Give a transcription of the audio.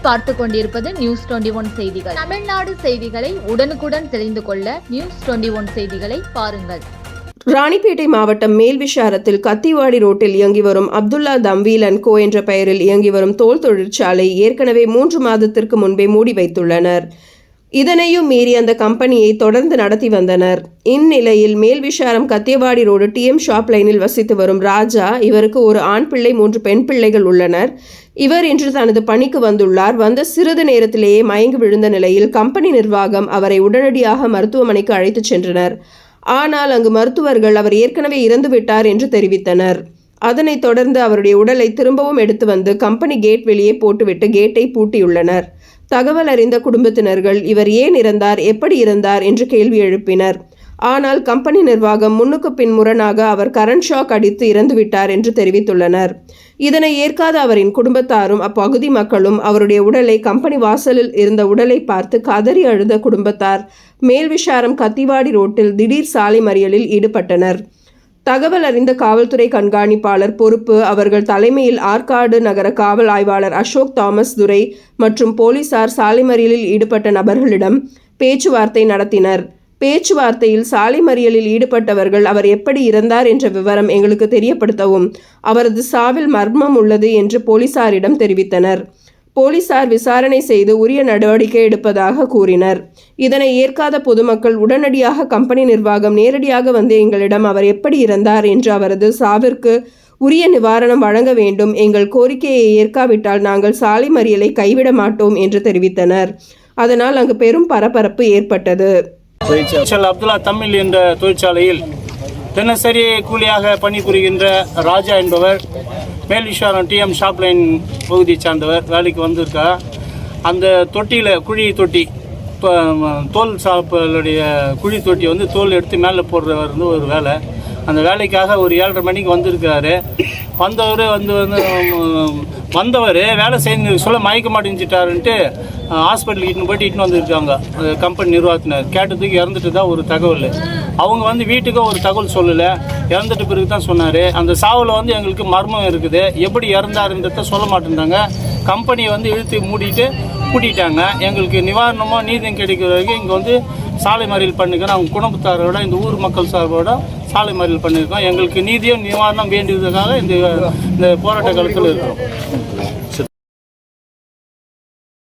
பார்த்து கொண்டிருப்பது news twenty one செய்திகள். தமிழ்நாடு செய்திகளை உடனுக்குடன் தெரிந்து கொள்ள நியூஸ் டுவெண்டி ஒன் செய்திகளை பாருங்கள். ராணிப்பேட்டை மாவட்டம் மேல்விஷாரத்தில் கத்திவாடி ரோட்டில் இயங்கி வரும் அப்துல்லா தம்வீலன் கோ என்ற பெயரில் இயங்கி வரும் தோல் தொழிற்சாலை ஏற்கனவே மூன்று மாதத்திற்கு முன்பே மூடி வைத்துள்ளனர். இதனையும் மீறி அந்த கம்பெனியை தொடர்ந்து நடத்தி வந்தனர். இந்நிலையில் Melvisharam Kathiyavadi road TM shop லைனில் வசித்து வரும் ராஜா இவருக்கு ஒரு ஆண் பிள்ளை மூன்று பெண் பிள்ளைகள் உள்ளனர். இவர் இன்று தனது பணிக்கு வந்துள்ளார். வந்த சிறிது நேரத்திலேயே மயங்கி விழுந்த நிலையில் கம்பெனி நிர்வாகம் அவரை உடனடியாக மருத்துவமனைக்கு அழைத்துச் சென்றனர். ஆனால் அங்கு மருத்துவர்கள் அவர் ஏற்கனவே இறந்துவிட்டார் என்று தெரிவித்தனர். அதனைத் தொடர்ந்து அவருடைய உடலை திரும்பவும் எடுத்து வந்து கம்பெனி கேட் வெளியே போட்டுவிட்டு கேட்டை பூட்டியுள்ளனர். தகவல் அறிந்த குடும்பத்தினர்கள் இவர் ஏன் இறந்தார்? எப்படி இறந்தார்? என்று கேள்வி எழுப்பினர். ஆனால் கம்பெனி நிர்வாகம் முன்னுக்கு பின் முரணாக அவர் கரண்ட் ஷாக் அடித்து இறந்துவிட்டார் என்று தெரிவித்துள்ளனர். இதனை ஏற்காத அவரின் குடும்பத்தாரும் அப்பகுதி மக்களும் அவருடைய உடலை கம்பெனி வாசலில் இருந்த உடலை பார்த்து கதறி அழுத குடும்பத்தார் மேல்விஷாரம் கத்திவாடி ரோட்டில் திடீர் சாலை மறியலில் ஈடுபட்டனர். தகவல் அறிந்த காவல்துறை கண்காணிப்பாளர் பொறுப்பு அவர்கள் தலைமையில் ஆற்காடு நகர காவல் ஆய்வாளர் அசோக் தாமஸ் துரை மற்றும் போலீசார் சாலை மறியலில் ஈடுபட்ட நபர்களிடம் பேச்சுவார்த்தை நடத்தினர். பேச்சுவார்த்தையில் சாலை மறியலில் ஈடுபட்டவர்கள் அவர் எப்படி இறந்தார் என்ற விவரம் எங்களுக்கு தெரியப்படுத்தவும். அவரது சாவில் மர்மம் உள்ளது என்று போலீசாரிடம் தெரிவித்தனர். போலீசார் விசாரணை செய்து உரிய நடவடிக்கை எடுப்பதாக கூறினர். இதனை ஏற்காத பொதுமக்கள் உடனடியாக கம்பெனி நிர்வாகம் நேரடியாக வந்து எங்களிடம் அவர் எப்படி இறந்தார் என்று அவரது சாவிற்கு உரிய நிவாரணம் வழங்க வேண்டும். எங்கள் கோரிக்கையை ஏற்காவிட்டால் நாங்கள் சாலை மறியலை கைவிட மாட்டோம் என்று தெரிவித்தனர். அதனால் அங்கு பெரும் பரபரப்பு ஏற்பட்டது. தொழிற்சாலை அப்துல்லா தமிழ் என்ற தொழிற்சாலையில் தினசரி கூலியாக பணிபுரிகின்ற ராஜா என்பவர் மேல்விஸ்வரம் டிஎம் ஷாப் லைன் சார்ந்தவர் வேலைக்கு வந்திருக்கார். அந்த தொட்டியில் குழி தொட்டி இப்போ தோல் சாப்பிடைய குழி தொட்டி வந்து தோல் எடுத்து மேலே போடுறவர் வந்து ஒரு வேலை. அந்த வேலைக்காக ஒரு ஏழரை மணிக்கு வந்திருக்காரு. வந்தவர் வந்து வந்து வந்தவர் வேலை செய்ய சொல்ல மயக்க மாட்டேஞ்சிட்டாருன்ட்டு ஹாஸ்பிட்டலுக்கு இட்டுன்னு போயிட்டு இட்டுன்னு வந்திருக்காங்க. கம்பெனி நிர்வாகத்தினர். கேட்டதுக்கு இறந்துட்டு தான் ஒரு தகவல். அவங்க வந்து வீட்டுக்கும் ஒரு தகவல் சொல்லலை. இறந்துட்ட பிறகு தான் சொன்னார். அந்த சாவில் வந்து எங்களுக்கு மர்மம் இருக்குது. எப்படி இறந்தாருன்றத சொல்ல மாட்டேன்றாங்க. கம்பெனியை வந்து இழுத்து மூடிட்டு கூட்டிட்டாங்க. எங்களுக்கு நிவாரணமாக நீதியம் கிடைக்கிற வரைக்கும் இங்கே வந்து சாலை மறியல் பண்ணிக்கிறோம். அவங்க குடும்பத்தாரோட இந்த ஊர் மக்கள் சார்போட சாலை மறியல் பண்ணியிருக்கோம். எங்களுக்கு நீதியும் நிவாரணம் வேண்டியதுக்காக இந்த இந்த போராட்ட காலத்தில் இருக்கிறோம்.